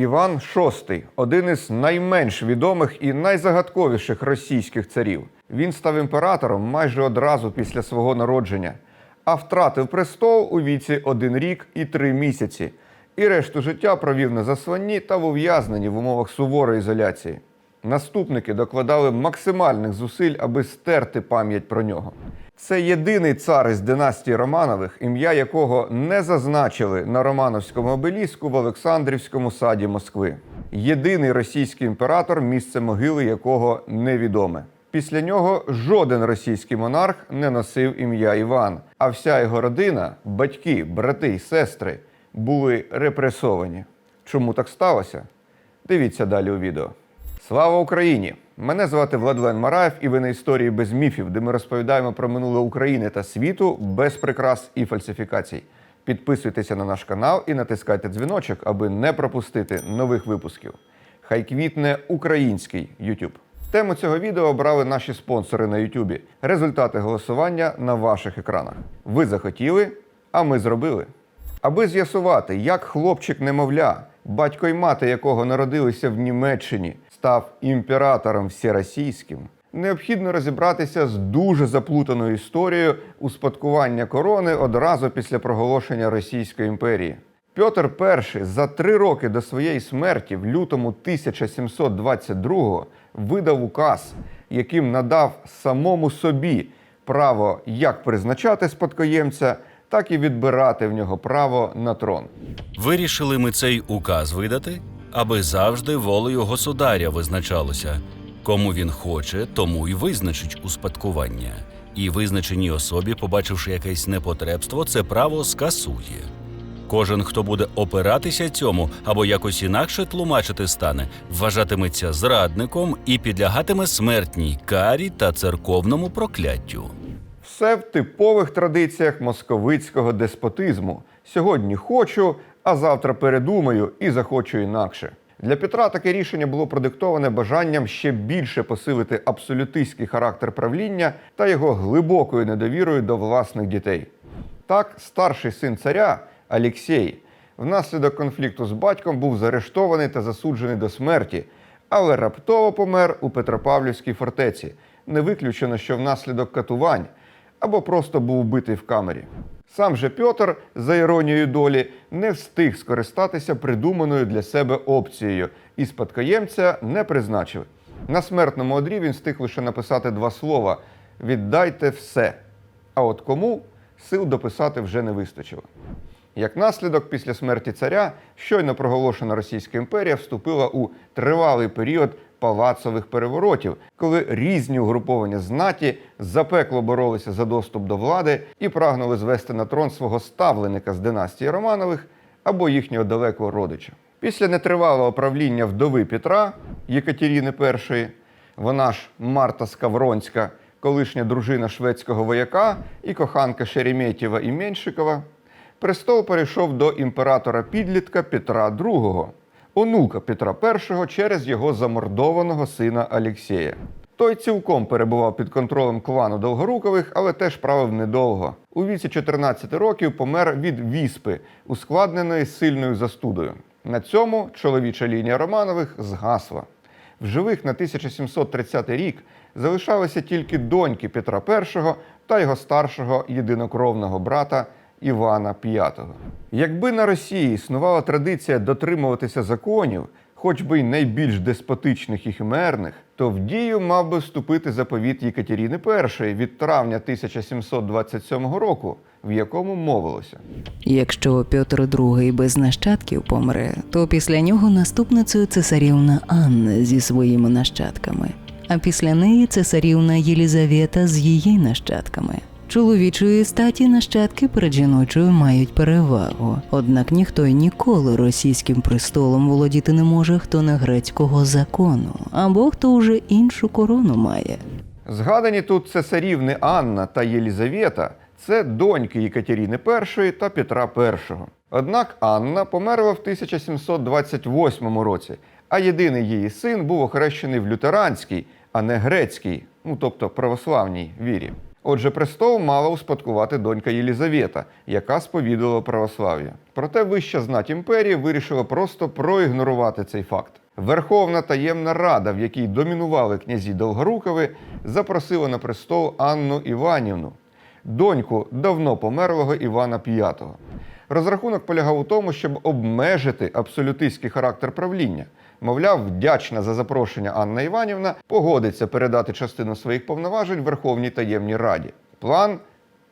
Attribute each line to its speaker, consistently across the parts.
Speaker 1: Іван VI – один із найменш відомих і найзагадковіших російських царів. Він став імператором майже одразу після свого народження, а втратив престол у віці один рік і три місяці. І решту життя провів на засланні та в ув'язненні в умовах суворої ізоляції. Наступники докладали максимальних зусиль, аби стерти пам'ять про нього. Це єдиний цар із династії Романових, ім'я якого не зазначили на Романовському обеліску в Олександрівському саді Москви. Єдиний російський імператор, місце могили якого невідоме. Після нього жоден російський монарх не носив ім'я Іван, а вся його родина, батьки, брати й сестри, були репресовані. Чому так сталося? Дивіться далі у відео. Слава Україні! Мене звати Владлен Мараєв, і ви на історії без міфів, де ми розповідаємо про минуле України та світу без прикрас і фальсифікацій. Підписуйтеся на наш канал і натискайте дзвіночок, аби не пропустити нових випусків. Хай квітне український YouTube. Тему цього відео обрали наші спонсори на YouTube. Результати голосування на ваших екранах. Ви захотіли, а ми зробили. Аби з'ясувати, як хлопчик немовля, батько й мати якого народилися в Німеччині, став імператором всеросійським, необхідно розібратися з дуже заплутаною історією успадкування корони одразу після проголошення Російської імперії. Петр І за три роки до своєї смерті в лютому 1722 видав указ, яким надав самому собі право як призначати спадкоємця, так і відбирати в нього право на трон.
Speaker 2: Вирішили ми цей указ видати, аби завжди волею государя визначалося. Кому він хоче, тому й визначить успадкування. І визначеній особі, побачивши якесь непотребство, це право скасує. Кожен, хто буде опиратися цьому або якось інакше тлумачити стане, вважатиметься зрадником і підлягатиме смертній карі та церковному прокляттю.
Speaker 1: Все в типових традиціях московицького деспотизму. Сьогодні хочу, а завтра передумаю і захочу інакше. Для Петра таке рішення було продиктоване бажанням ще більше посилити абсолютистський характер правління та його глибокою недовірою до власних дітей. Так, старший син царя Алексій внаслідок конфлікту з батьком був заарештований та засуджений до смерті, але раптово помер у Петропавлівській фортеці. Не виключено, що внаслідок катувань або просто був убитий в камері. Сам же Пьотр, за іронією долі, не встиг скористатися придуманою для себе опцією і спадкоємця не призначив. На смертному одрі він встиг лише написати два слова: віддайте все. А от кому сил дописати вже не вистачило. Як наслідок, після смерті царя, щойно проголошена Російська імперія вступила у тривалий період палацових переворотів, коли різні угруповання знаті запекло боролися за доступ до влади і прагнули звести на трон свого ставленика з династії Романових або їхнього далекого родича. Після нетривалого правління вдови Петра Єкатеріни І, вона ж Марта Скавронська, колишня дружина шведського вояка і коханка Шереметєва і Меншикова, престол перейшов до імператора підлітка Петра II, онука Петра І через його замордованого сина Алєксєя. Той цілком перебував під контролем клану Долгорукових, але теж правив недовго. У віці 14 років помер від віспи, ускладненої сильною застудою. На цьому чоловіча лінія Романових згасла. В живих на 1730 рік залишалися тільки доньки Петра І та його старшого єдинокровного брата Івана V. Якби на Росії існувала традиція дотримуватися законів, хоч би й найбільш деспотичних і химерних, то в дію мав би вступити заповіт Єкатеріни І від травня 1727 року, в якому мовилося.
Speaker 3: Якщо Петр II без нащадків помре, то після нього наступницею цесарівна Анна зі своїми нащадками, а після неї цесарівна Єлізавета з її нащадками. Чоловічої статі нащадки перед жіночою мають перевагу, однак ніхто й ніколи російським престолом володіти не може, хто не грецького закону, або хто уже іншу корону має.
Speaker 1: Згадані тут цесарівни Анна та Єлізавета це доньки Єкатеріни І та Петра І. Однак Анна померла в 1728 році, а єдиний її син був охрещений в лютеранській, а не грецькій, ну тобто православній вірі. Отже, престол мала успадкувати донька Єлізавета, яка сповідувала православ'я. Проте вища знать імперії вирішила просто проігнорувати цей факт. Верховна таємна рада, в якій домінували князі Долгорукови, запросила на престол Анну Іванівну, доньку давно померлого Івана V. Розрахунок полягав у тому, щоб обмежити абсолютистський характер правління. Мовляв, вдячна за запрошення Анна Іванівна погодиться передати частину своїх повноважень Верховній таємній раді. План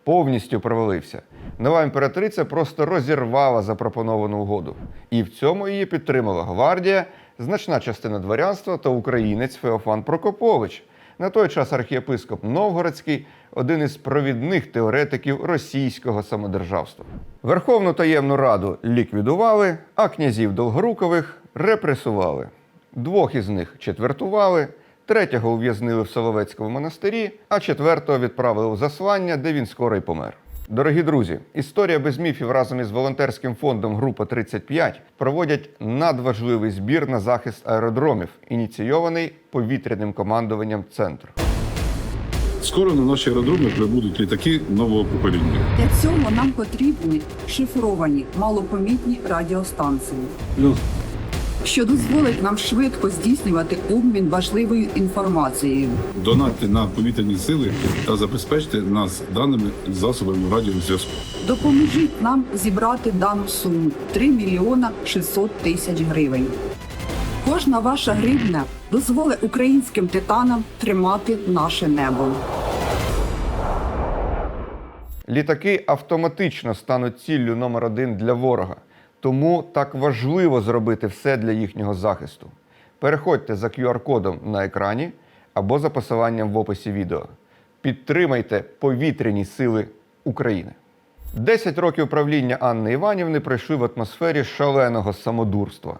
Speaker 1: повністю провалився. Нова імператриця просто розірвала запропоновану угоду. І в цьому її підтримала гвардія, значна частина дворянства та українець Феофан Прокопович. На той час архієпископ Новгородський один із провідних теоретиків російського самодержавства. Верховну таємну раду ліквідували, а князів Долгорукових репресували. Двох із них четвертували, третього ув'язнили в Соловецькому монастирі, а четвертого відправили у заслання, де він скоро й помер. Дорогі друзі, історія без міфів разом із волонтерським фондом Група 35 проводять надважливий збір на захист аеродромів, ініційований повітряним командуванням центру.
Speaker 4: Скоро на наші аеродроми прибудуть літаки нового покоління.
Speaker 5: Для цього нам потрібні шифровані малопомітні радіостанції, що дозволить нам швидко здійснювати обмін важливою інформацією.
Speaker 4: Донатьте на повітряні сили та забезпечте нас даними засобами радіозв'язку.
Speaker 5: Допоможіть нам зібрати дану суму 3 мільйона 600 тисяч гривень. Кожна ваша гривня дозволить українським титанам тримати наше небо.
Speaker 1: Літаки автоматично стануть ціллю номер один для ворога, тому так важливо зробити все для їхнього захисту. Переходьте за QR-кодом на екрані або за посиланням в описі відео. Підтримайте повітряні сили України. Десять років правління Анни Іванівни пройшли в атмосфері шаленого самодурства.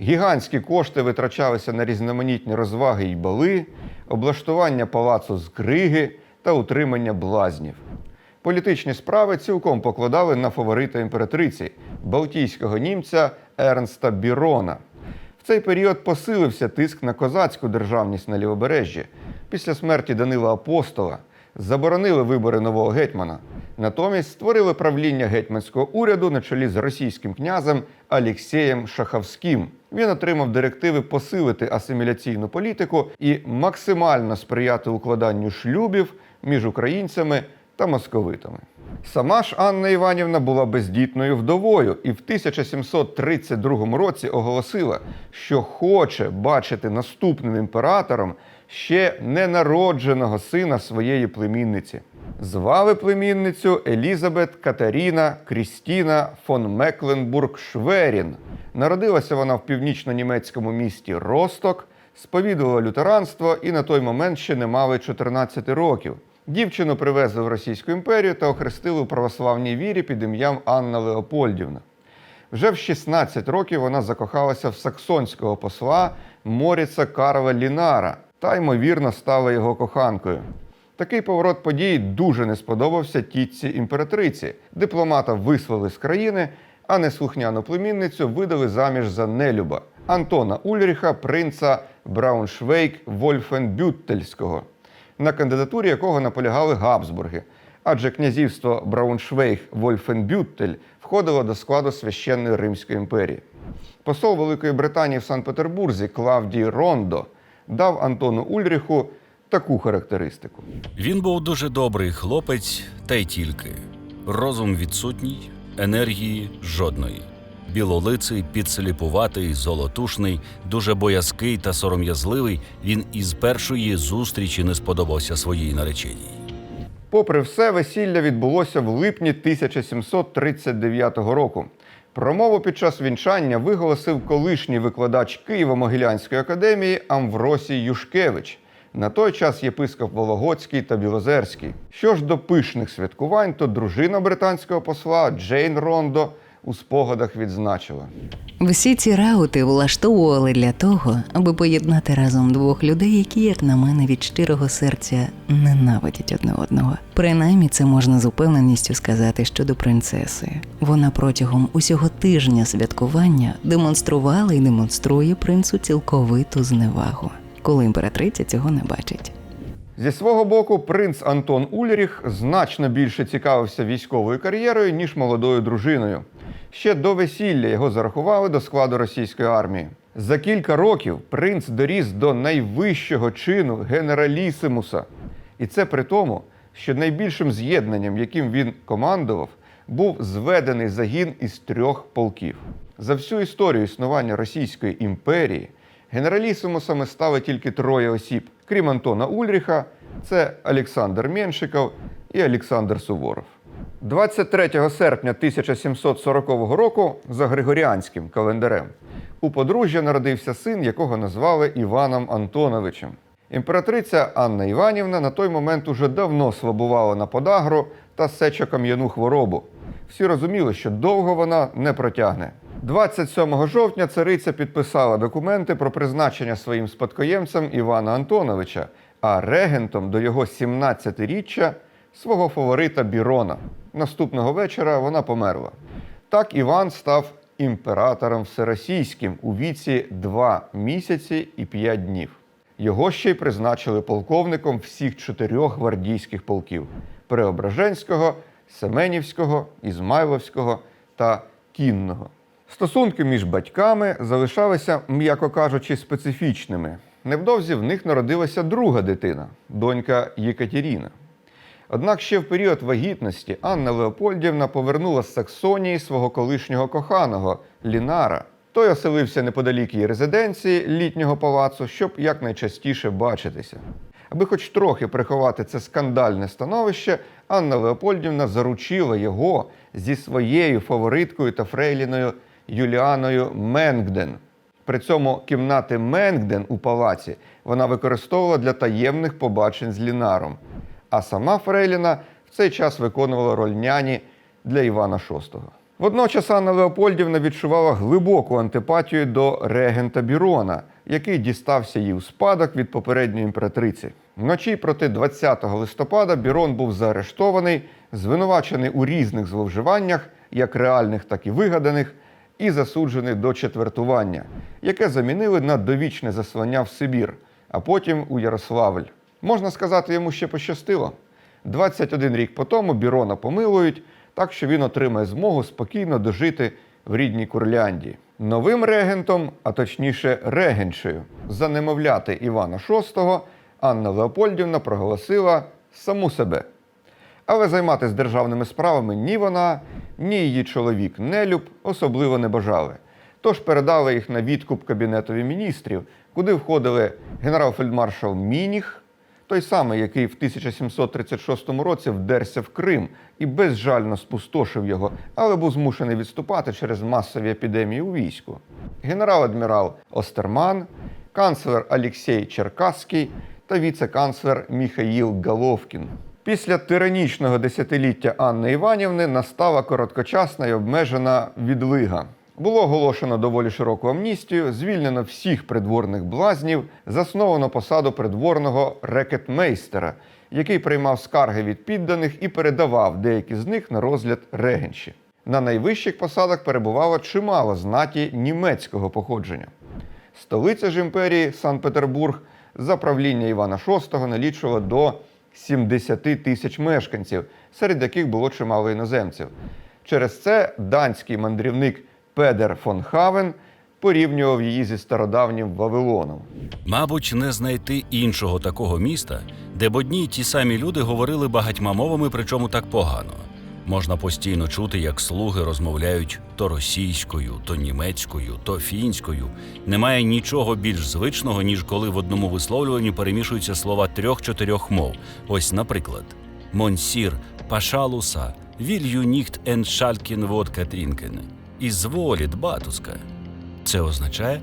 Speaker 1: Гігантські кошти витрачалися на різноманітні розваги й бали, облаштування палацу з криги та утримання блазнів. Політичні справи цілком покладали на фаворита імператриці балтійського німця Ернста Бірона. В цей період посилився тиск на козацьку державність на лівобережжі. Після смерті Данила Апостола заборонили вибори нового гетьмана. Натомість створили правління гетьманського уряду на чолі з російським князем Алєксєєм Шаховським. Він отримав директиви посилити асиміляційну політику і максимально сприяти укладанню шлюбів між українцями та московитами. Сама ж Анна Іванівна була бездітною вдовою і в 1732 році оголосила, що хоче бачити наступним імператором ще ненародженого сина своєї племінниці. Звали племінницю Елізабет Катеріна Крістіна фон Мекленбург Шверін. Народилася вона в північно-німецькому місті Росток, сповідувала лютеранство і на той момент ще не мали 14 років. Дівчину привезли в Російську імперію та охрестили у православній вірі під ім'ям Анна Леопольдівна. Вже в 16 років вона закохалася в саксонського посла Моріца Карла Лінара та, ймовірно, стала його коханкою. Такий поворот подій дуже не сподобався тітці імператриці. Дипломата вислали з країни, а неслухняну племінницю видали заміж за нелюба Антона Ульріха, принца Брауншвейк Вольфенбюттельського, на кандидатурі якого наполягали Габсбурги. Адже князівство Брауншвейг Вольфенбюттель входило до складу священної Римської імперії. Посол Великої Британії в Санкт-Петербурзі Клавдій Рондо дав Антону Ульріху таку характеристику.
Speaker 2: Він був дуже добрий хлопець, та й тільки. Розум відсутній, енергії жодної. Білолиций, підсліпуватий, золотушний, дуже боязкий та сором'язливий, він із першої зустрічі не сподобався своїй нареченій.
Speaker 1: Попри все, весілля відбулося в липні 1739 року. Промову під час вінчання виголосив колишній викладач Києво-Могилянської академії Амвросій Юшкевич, на той час єпископ Вологодський та Білозерський. Що ж до пишних святкувань, то дружина британського посла Джейн Рондо у спогадах відзначила.
Speaker 3: Всі ці раути влаштовували для того, аби поєднати разом двох людей, які, як на мене, від щирого серця ненавидять одне одного. Принаймні, це можна з упевненістю сказати щодо принцеси. Вона протягом усього тижня святкування демонструвала і демонструє принцу цілковиту зневагу, коли імператриця цього не бачить.
Speaker 1: Зі свого боку, принц Антон Ульріх значно більше цікавився військовою кар'єрою, ніж молодою дружиною. Ще до весілля його зарахували до складу російської армії. За кілька років принц доріс до найвищого чину генералісимуса. І це при тому, що найбільшим з'єднанням, яким він командував, був зведений загін із трьох полків. За всю історію існування Російської імперії генералісимусами стали тільки троє осіб, крім Антона Ульріха, це Олександр Меншиков і Олександр Суворов. 23 серпня 1740 року за Григоріанським календарем у подружжя народився син, якого назвали Іваном Антоновичем. Імператриця Анна Іванівна на той момент уже давно слабувала на подагру та сечокам'яну хворобу. Всі розуміли, що довго вона не протягне. 27 жовтня цариця підписала документи про призначення своїм спадкоємцем Івана Антоновича, а регентом до його 17-річчя свого фаворита Бірона. Наступного вечора вона померла. Так Іван став імператором всеросійським у віці 2 місяці і 5 днів. Його ще й призначили полковником всіх чотирьох гвардійських полків: Преображенського, Семенівського, Ізмайловського та Кінного. Стосунки між батьками залишалися, м'яко кажучи, специфічними. Невдовзі в них народилася друга дитина, донька Єкатеріна. Однак ще в період вагітності Анна Леопольдівна повернула з Саксонії свого колишнього коханого Лінара. Той оселився неподалік її резиденції літнього палацу, щоб якнайчастіше бачитися. Аби хоч трохи приховати це скандальне становище, Анна Леопольдівна заручила його зі своєю фавориткою та фрейліною Юліаною Менгден. При цьому кімнати Менгден у палаці вона використовувала для таємних побачень з Лінаром. А сама Фрейліна в цей час виконувала роль няні для Івана VI. Водночас Анна Леопольдівна відчувала глибоку антипатію до регента Бірона, який дістався їй у спадок від попередньої імператриці. Вночі проти 20 листопада Бірон був заарештований, звинувачений у різних зловживаннях, як реальних, так і вигаданих, і засуджений до четвертування, яке замінили на довічне заслання в Сибір, а потім у Ярославль. Можна сказати, йому ще пощастило. 21 рік по тому Бірона помилують, так що він отримає змогу спокійно дожити в рідній Курляндії. Новим регентом, а точніше регеншею, за немовляти Івана VI Анна Леопольдівна проголосила саму себе. Але займатися державними справами ні вона, ні її чоловік Нелюб особливо не бажали. Тож передали їх на відкуп Кабінетові міністрів, куди входили генерал-фельдмаршал Мініх, той самий, який в 1736 році вдерся в Крим і безжально спустошив його, але був змушений відступати через масові епідемії у війську. Генерал-адмірал Остерман, канцлер Алексій Черкаський та віце-канцлер Міхаїл Головкін. Після тиранічного десятиліття Анни Іванівни настала короткочасна і обмежена відлига. Було оголошено доволі широку амністію, звільнено всіх придворних блазнів, засновано посаду придворного рекетмейстера, який приймав скарги від підданих і передавав деякі з них на розгляд регенші. На найвищих посадах перебувало чимало знаті німецького походження. Столиця ж імперії Санкт-Петербург за правління Івана VI налічувала до 70 тисяч мешканців, серед яких було чимало іноземців. Через це данський мандрівник Педер фон Хавен порівнював її зі стародавнім Вавилоном.
Speaker 2: Мабуть, не знайти іншого такого міста, де б одні й ті самі люди говорили багатьма мовами, причому так погано. Можна постійно чути, як слуги розмовляють то російською, то німецькою, то фінською. Немає нічого більш звичного, ніж коли в одному висловлюванні перемішуються слова трьох-чотирьох мов. Ось, наприклад, Монсір, Пашалуса, Вілью ніхт ен шалькін трінкен. Ізволіт, батуска. Це означає,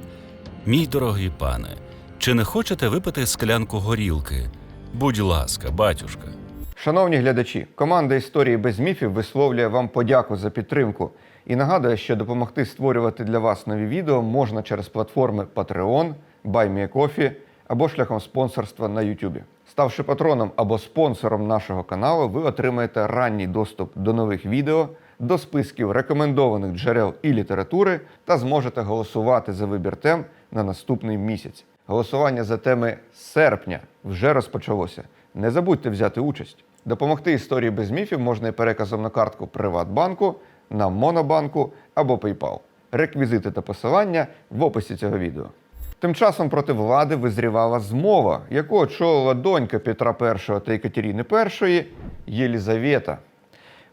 Speaker 2: мій дорогий пане, чи не хочете випити склянку горілки? Будь ласка, батюшка.
Speaker 1: Шановні глядачі, команда історії без міфів висловлює вам подяку за підтримку і нагадує, що допомогти створювати для вас нові відео можна через платформи Patreon, BuyMeACoffee або шляхом спонсорства на YouTube. Ставши патроном або спонсором нашого каналу, ви отримаєте ранній доступ до нових відео, до списків рекомендованих джерел і літератури та зможете голосувати за вибір тем на наступний місяць. Голосування за теми серпня вже розпочалося. Не забудьте взяти участь. Допомогти історії без міфів можна і переказом на картку Приватбанку, на Монобанку або PayPal. Реквізити та посилання в описі цього відео. Тим часом проти влади визрівала змова, яку очолила донька Петра І та Екатерини І Єлізавета.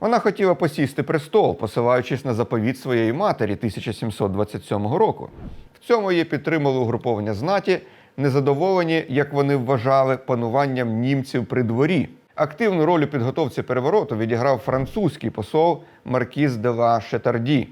Speaker 1: Вона хотіла посісти престол, посилаючись на заповіт своєї матері 1727 року. В цьому її підтримали угруповання знаті, незадоволені, як вони вважали, пануванням німців при дворі. Активну роль у підготовці перевороту відіграв французький посол Маркіз де ла Шетарді.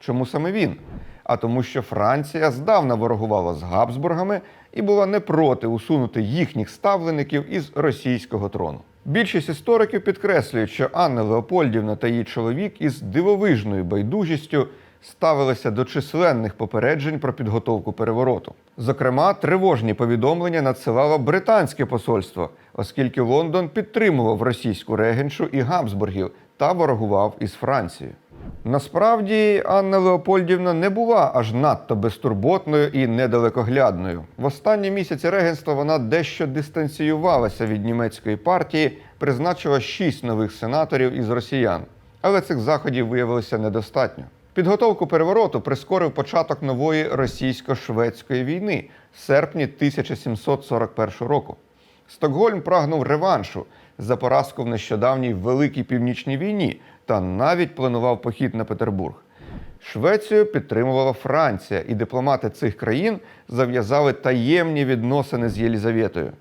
Speaker 1: Чому саме він? А тому, що Франція здавна ворогувала з Габсбургами і була не проти усунути їхніх ставлеників із російського трону. Більшість істориків підкреслюють, що Анна Леопольдівна та її чоловік із дивовижною байдужістю ставилися до численних попереджень про підготовку перевороту. Зокрема, тривожні повідомлення надсилало британське посольство, оскільки Лондон підтримував російську регеншу і Габсбургів та ворогував із Францією. Насправді Анна Леопольдівна не була аж надто безтурботною і недалекоглядною. В останні місяці регенства вона дещо дистанціювалася від німецької партії, призначила шість нових сенаторів із росіян. Але цих заходів виявилося недостатньо. Підготовку перевороту прискорив початок нової російсько-шведської війни серпні 1741 року. Стокгольм прагнув реваншу за поразку в нещодавній Великій Північній війні та навіть планував похід на Петербург. Швецію підтримувала Франція, і дипломати цих країн зав'язали таємні відносини з Єлізаветою.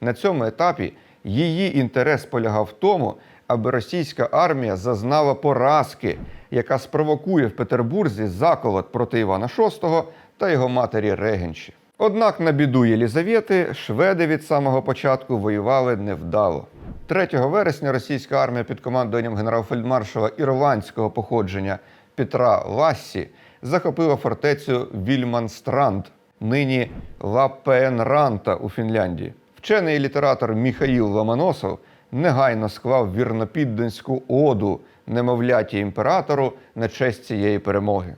Speaker 1: На цьому етапі її інтерес полягав в тому, аби російська армія зазнала поразки, яка спровокує в Петербурзі заколот проти Івана VI та його матері Регенші. Однак, на біду Єлізавети, шведи від самого початку воювали невдало. 3 вересня російська армія під командуванням генерал-фельдмаршала ірландського походження Петра Лассі захопила фортецю Вільманстранд, нині Лапенранта у Фінляндії. Вчений літератор Міхаїл Ломоносов негайно склав вірнопідданську оду немовляті імператору на честь цієї перемоги.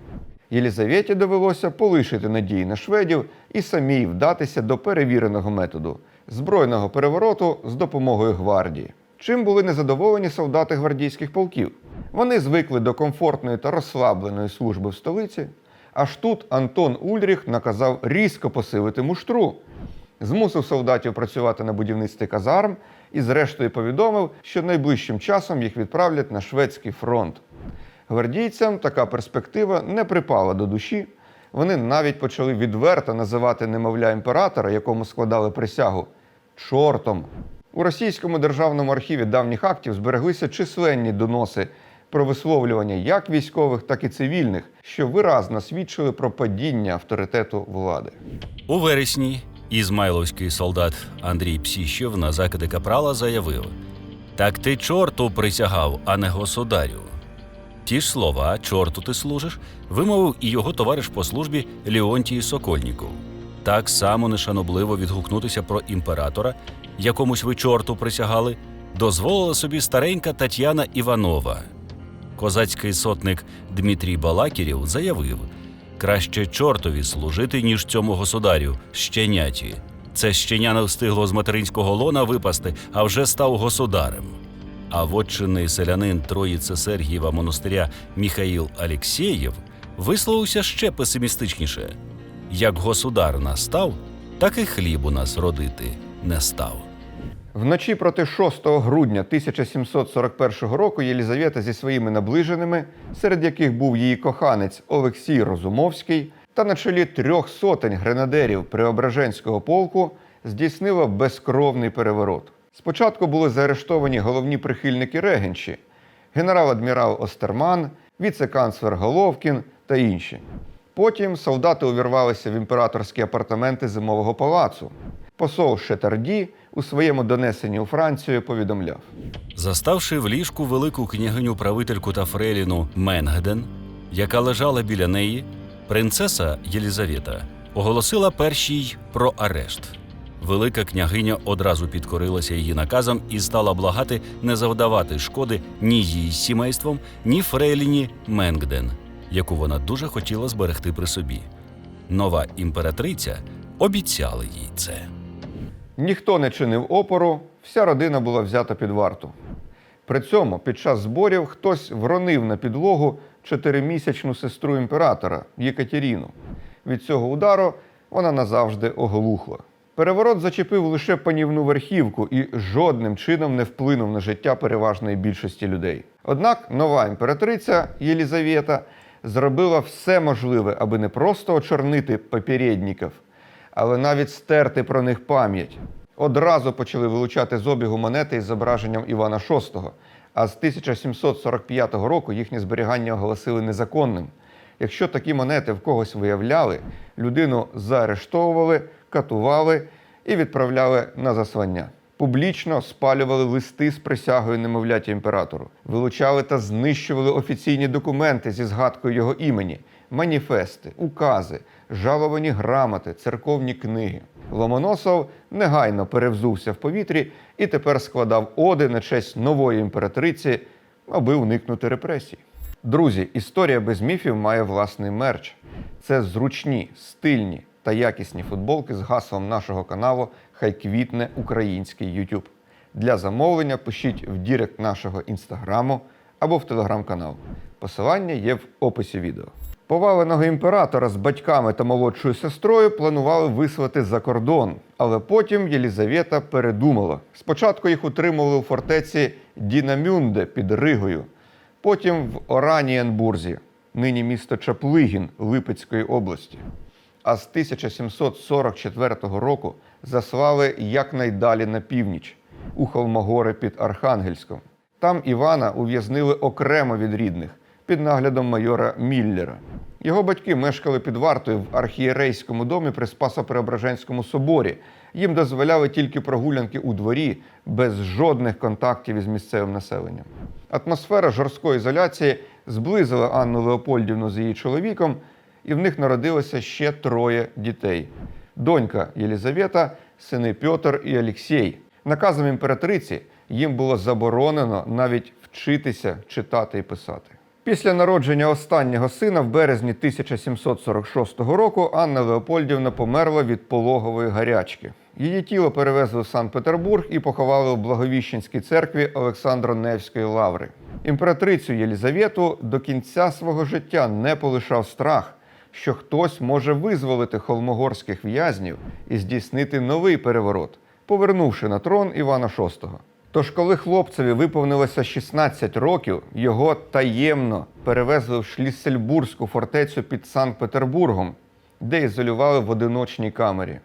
Speaker 1: Єлізаветі довелося полишити надії на шведів і самій вдатися до перевіреного методу збройного перевороту з допомогою гвардії. Чим були незадоволені солдати гвардійських полків? Вони звикли до комфортної та розслабленої служби в столиці. Аж тут Антон Ульріх наказав різко посилити муштру, змусив солдатів працювати на будівництві казарм і, зрештою, повідомив, що найближчим часом їх відправлять на шведський фронт. Гвардійцям така перспектива не припала до душі. Вони навіть почали відверто називати немовля імператора, якому складали присягу, чортом. У російському державному архіві давніх актів збереглися численні доноси про висловлювання як військових, так і цивільних, що виразно свідчили про падіння авторитету влади.
Speaker 2: У вересні ізмайловський солдат Андрій Псіщев на закиди капрала заявив: Так ти чорту присягав, а не государю. Ті ж слова чорту ти служиш, вимовив і його товариш по службі Леонтій Сокольніков. Так само нешанобливо відгукнутися про імператора, якомусь ви чорту присягали, дозволила собі старенька Тетяна Іванова. Козацький сотник Дмитрій Балакірів заявив: краще чортові служити, ніж цьому государю, щеняті. Це щеня не встигло з материнського лона випасти, а вже став государем. А вотчинний селянин Троїце Сергієва монастиря Міхаїл Алєксєєв висловився ще песимістичніше: як государ настав, так і хліб у нас родити не став.
Speaker 1: Вночі проти 6 грудня 1741 року Єлізавета зі своїми наближеними, серед яких був її коханець Олексій Розумовський, та на чолі трьох сотень гренадерів Преображенського полку здійснила безкровний переворот. Спочатку були заарештовані головні прихильники регенші генерал-адмірал Остерман, віце-канцлер Головкін та інші. Потім солдати увірвалися в імператорські апартаменти зимового палацу. Посол Шетарді у своєму донесенні у Францію повідомляв:
Speaker 2: Заставши в ліжку велику княгиню правительку та фрейліну Менгден, яка лежала біля неї, принцеса Єлізавета оголосила першій про арешт. Велика княгиня одразу підкорилася її наказам і стала благати не завдавати шкоди ні їй сімейством, ні фрейліні Менгден, яку вона дуже хотіла зберегти при собі. Нова імператриця обіцяла їй це.
Speaker 1: ніхто не чинив опору, вся родина була взята під варту. При цьому під час зборів хтось вронив на підлогу чотиримісячну сестру імператора Єкатеріну. Від цього удару вона назавжди оглухла. Переворот зачепив лише панівну верхівку і жодним чином не вплинув на життя переважної більшості людей. Однак нова імператриця Єлізавета зробила все можливе, аби не просто очорнити попередників, але навіть стерти про них пам'ять. Одразу почали вилучати з обігу монети із зображенням Івана VI, а з 1745 року їхнє зберігання оголосили незаконним. Якщо такі монети в когось виявляли, людину заарештовували, катували і відправляли на заслання. Публічно спалювали листи з присягою немовляті імператору, вилучали та знищували офіційні документи зі згадкою його імені, маніфести, укази, жаловані грамоти, церковні книги. Ломоносов негайно перевзувся в повітрі і тепер складав оди на честь нової імператриці, аби уникнути репресій. Друзі, історія без міфів має власний мерч. Це зручні, стильні та якісні футболки з гаслом нашого каналу Хай квітне український YouTube. Для замовлення пишіть в дірект нашого інстаграму або в телеграм-канал. Посилання є в описі відео. Поваленого імператора з батьками та молодшою сестрою планували вислати за кордон, але потім Єлізавета передумала. Спочатку їх утримували у фортеці Дінамюнде під Ригою, потім в Оранієнбурзі, нині місто Чаплигін Липецької області. А з 1744 року заслали якнайдалі на північ у Холмогори під Архангельськом. Там Івана ув'язнили окремо від рідних під наглядом майора Міллера. Його батьки мешкали під вартою в архієрейському домі при Спасо-Преображенському соборі. Їм дозволяли тільки прогулянки у дворі без жодних контактів із місцевим населенням. Атмосфера жорсткої ізоляції зблизила Анну Леопольдівну з її чоловіком, і в них народилося ще троє дітей: донька Єлізавета, сини Пьотр і Олексій. Наказом імператриці їм було заборонено навіть вчитися читати і писати. Після народження останнього сина в березні 1746 року Анна Леопольдівна померла від пологової гарячки. Її тіло перевезли в Санкт-Петербург і поховали у Благовіщенській церкві Олександро Невської лаври. Імператрицю Єлізавету до кінця свого життя не полишав страх, що хтось може визволити холмогорських в'язнів і здійснити новий переворот, повернувши на трон Івана VI. Тож, коли хлопцеві виповнилося 16 років, його таємно перевезли в Шліссельбурзьку фортецю під Санкт-Петербургом, де ізолювали в одиночній камері.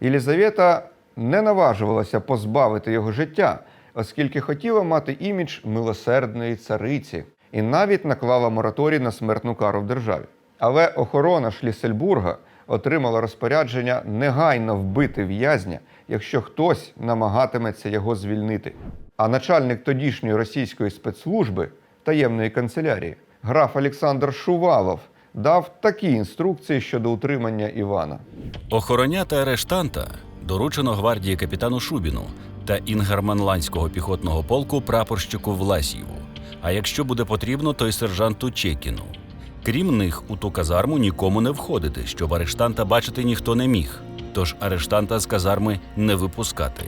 Speaker 1: Єлізавета не наважувалася позбавити його життя, оскільки хотіла мати імідж милосердної цариці і навіть наклала мораторій на смертну кару в державі. Але охорона Шліссельбурга отримала розпорядження негайно вбити в'язня, якщо хтось намагатиметься його звільнити. А начальник тодішньої російської спецслужби таємної канцелярії граф Олександр Шувалов дав такі інструкції щодо утримання Івана.
Speaker 2: Охороняти арештанта доручено гвардії капітану Шубіну та інгерманландського піхотного полку прапорщику Власієву. А якщо буде потрібно, то й сержанту Чекіну. Крім них, у ту казарму нікому не входити, щоб арештанта бачити ніхто не міг. Тож арештанта з казарми не випускати.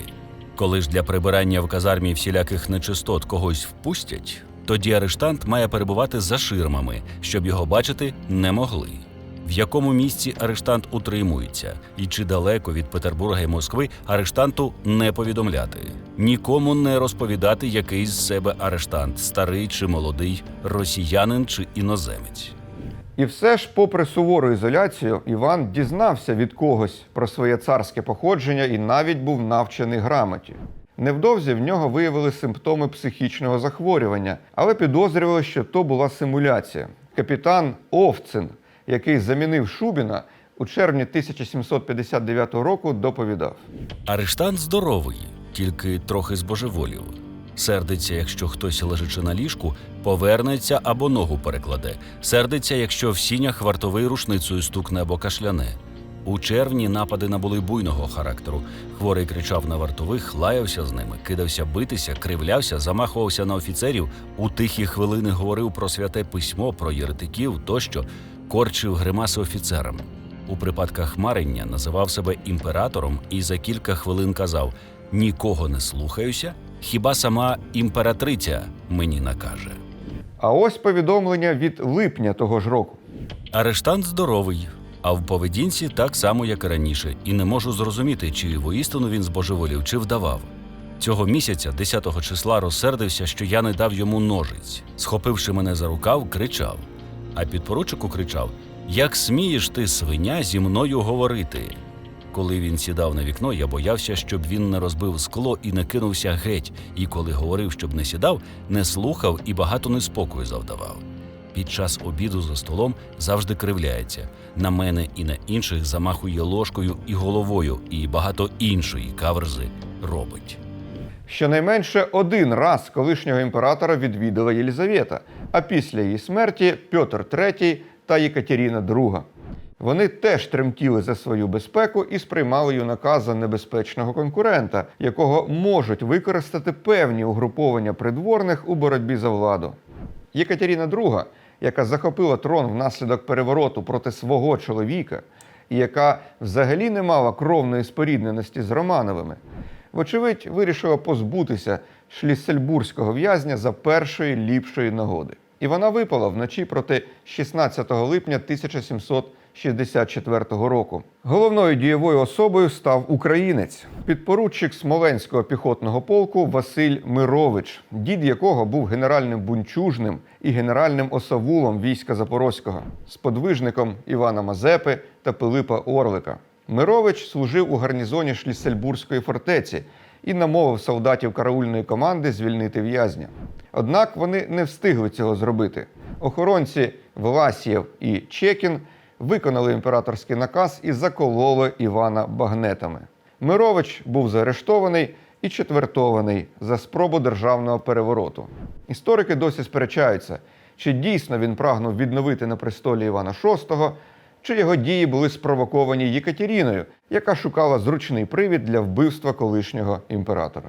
Speaker 2: Коли ж для прибирання в казармі всіляких нечистот когось впустять, тоді арештант має перебувати за ширмами, щоб його бачити не могли. В якому місці арештант утримується, і чи далеко від Петербурга і Москви арештанту не повідомляти, нікому не розповідати, який з себе арештант, старий чи молодий, росіянин чи іноземець.
Speaker 1: І все ж, попри сувору ізоляцію, Іван дізнався від когось про своє царське походження і навіть був навчений грамоті. Невдовзі в нього виявили симптоми психічного захворювання, але підозрювали, що то була симуляція. Капітан Овцин, який замінив Шубіна, у червні 1759 року доповідав.
Speaker 2: Арештант здоровий, тільки трохи збожеволів. Сердиться, якщо хтось лежачи на ліжку, повернеться або ногу перекладе. Сердиться, якщо в сінях вартовий рушницею стукне або кашляне. У червні напади набули буйного характеру. Хворий кричав на вартових, лаявся з ними, кидався битися, кривлявся, замахувався на офіцерів. У тихі хвилини говорив про святе письмо, про єретиків тощо, корчив гримаси офіцерам. У припадках марення називав себе імператором і за кілька хвилин казав: нікого не слухаюся, хіба сама імператриця мені накаже.
Speaker 1: А ось повідомлення від липня того ж року.
Speaker 2: Арештант здоровий, а в поведінці так само, як і раніше, і не можу зрозуміти, чи воістину він збожеволів, чи вдавав. Цього місяця, 10 числа, розсердився, що я не дав йому ножиць. Схопивши мене за рукав, кричав. А підпоручику кричав: Як смієш ти, свиня, зі мною говорити? Коли він сідав на вікно, я боявся, щоб він не розбив скло і не кинувся геть, і коли говорив, щоб не сідав, не слухав і багато неспокою завдавав. Під час обіду за столом завжди кривляється. На мене і на інших замахує ложкою і головою, і багато іншої каверзи робить.
Speaker 1: Щонайменше один раз колишнього імператора відвідала Єлізавета, а після її смерті Петр III та Єкатеріна II. Вони теж тремтіли за свою безпеку і сприймали юнака за небезпечного конкурента, якого можуть використати певні угруповання придворних у боротьбі за владу. Єкатеріна II, яка захопила трон внаслідок перевороту проти свого чоловіка, і яка взагалі не мала кровної спорідненості з Романовими, вочевидь, вирішила позбутися шліссельбурзького в'язня за першої ліпшої нагоди. І вона випала вночі проти 16 липня 1764 року. Головною дієвою особою став українець, підпоручик Смоленського піхотного полку Василь Мирович, дід якого був генеральним бунчужним і генеральним осавулом війська Запорозького, сподвижником Івана Мазепи та Пилипа Орлика. Мирович служив у гарнізоні Шліссельбурзької фортеці і намовив солдатів караульної команди звільнити в'язня. Однак вони не встигли цього зробити. Охоронці Власієв і Чекін виконали імператорський наказ і закололи Івана багнетами. Мирович був заарештований і четвертований за спробу державного перевороту. Історики досі сперечаються, чи дійсно він прагнув відновити на престолі Івана VI, чи його дії були спровоковані Єкатеріною, яка шукала зручний привід для вбивства колишнього імператора.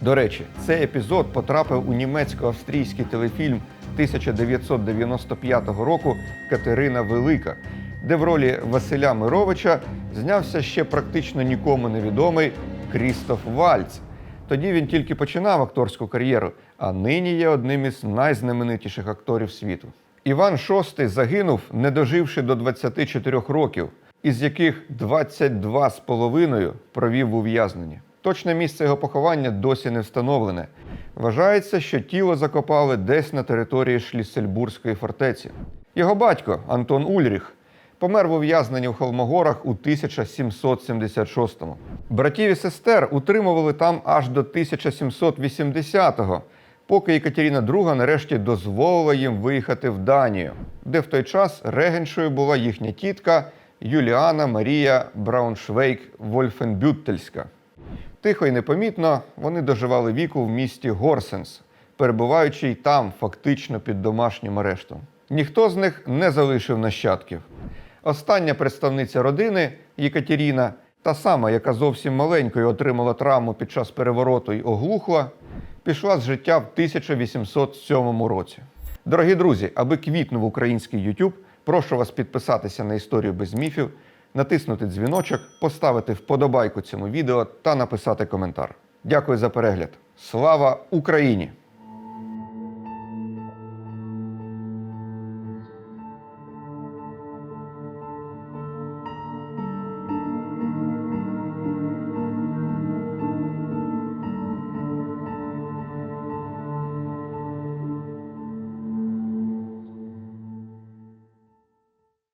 Speaker 1: До речі, цей епізод потрапив у німецько-австрійський телефільм 1995 року Катерина Велика, де в ролі Василя Мировича знявся ще практично нікому невідомий Крістоф Вальц. Тоді він тільки починав акторську кар'єру, а нині є одним із найзнаменитіших акторів світу. Іван VI загинув, не доживши до 24 років, із яких 22 з половиною провів ув'язненні. Точне місце його поховання досі не встановлене. Вважається, що тіло закопали десь на території Шліссельбурзької фортеці. Його батько Антон Ульріх помер в ув'язненні в Холмогорах у 1776-му. Братів і сестер утримували там аж до 1780-го, поки Екатерина II нарешті дозволила їм виїхати в Данію, де в той час регеншою була їхня тітка Юліана Марія Брауншвейк Вольфенбюттельська. Тихо і непомітно вони доживали віку в місті Горсенс, перебуваючи й там фактично під домашнім арештом. Ніхто з них не залишив нащадків. Остання представниця родини Єкатеріна, та сама, яка зовсім маленькою отримала травму під час перевороту й оглухла, пішла з життя в 1807 році. Дорогі друзі, аби квітнув український YouTube, прошу вас підписатися на історію без міфів, натиснути дзвіночок, поставити вподобайку цьому відео та написати коментар. Дякую за перегляд. Слава Україні!